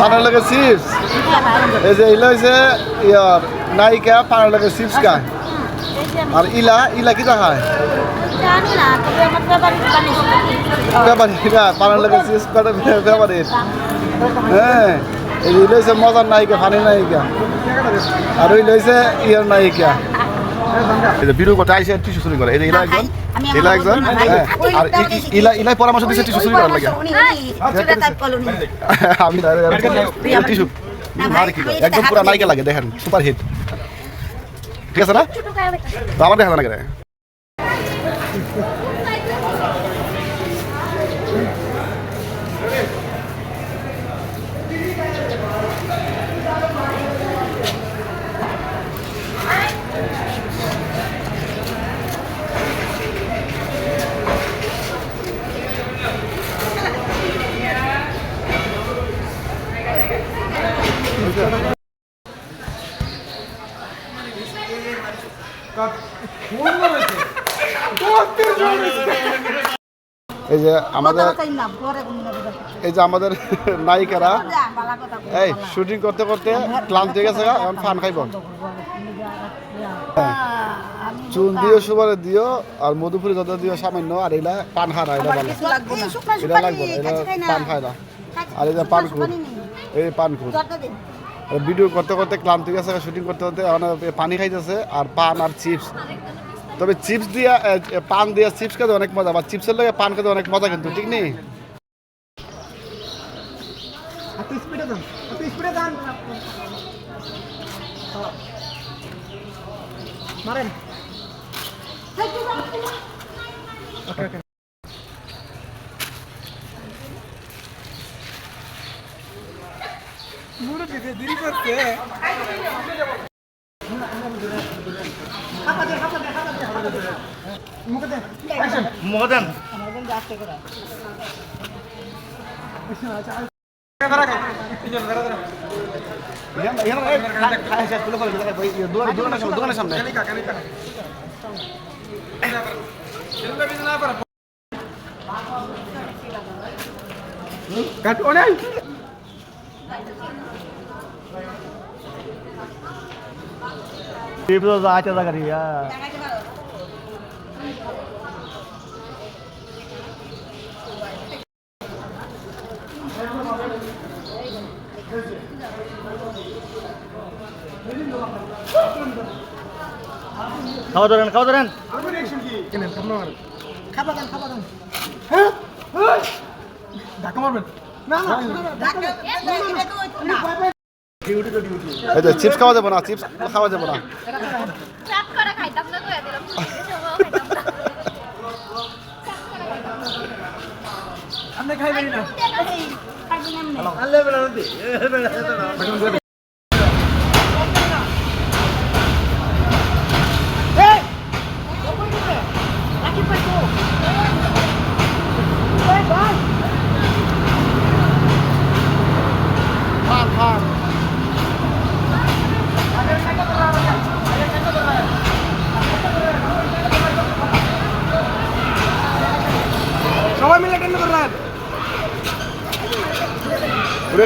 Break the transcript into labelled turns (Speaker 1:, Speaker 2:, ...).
Speaker 1: পানের লাগে চিপস এই যে ইলা হয়েছে ইয়ার নায়িকা পানের লাগে চিপস খায় আর ইলা ইলা কিটা খায়? পানের লাগে চিপস কাটে ব্যাপারী হ্যাঁ এই হয়েছে মজার নায়িকা ফানি নায়িকা আর ওই লইছে ইয়ার নায়িকা এই যে বিরু কথা আইসে টিস্যু চুরি করে। এই ইলা একজন ইলা একজন হ্যাঁ আর ইলা ইলাই পরামর্শ দিছে টিস্যু চুরি করার লাগে। আমি টিস্যু আর কি একদম পুরো নায়িকা লাগে দেখেন সুপার হিট ঠিক আছে না? আমার দেখা লাগে। এই যে আমাদের এই যে আমাদের নায়িকারা এই শুটিং করতে করতে ক্লান্ত হয়ে গেছে গা, এখন ফান খাইব। চুন দিও সুবারে দিও আর মধুপুরি যত দিও সামান্য আর এলা পান খানা এটা ভালো এটা লাগবে না, এটা পান খায় না। আর এই যে পান খুর এই পান আর ভিডিও করতে করতে ক্লান্ত হয়ে গেছে শুটিং করতে করতে এখন পানি খাইতেছে আর পান আর চিপস তবে চিপস দিয়া পান দিয়া চিপস খেতে অনেক মজা বা চিপসের লাগে পান খেতে অনেক মজা কিন্তু ঠিক নেই?
Speaker 2: মারেন। ওকে ওকে
Speaker 1: দোকান- দোকানের সামনে, সামনে
Speaker 2: কানিকা কানিকা কাট ওনে
Speaker 3: চিপস আছে খাওয়া ধরেন খাওয়া ধরেন
Speaker 2: খাবা দেন খাবা দেন ধাক্কা মারবেন না না
Speaker 1: এই যে চিপস খাওয়া যাবে না চিপস খাওয়া যাবে না।
Speaker 2: আমরা খাইবেন না
Speaker 4: ഇവിടെ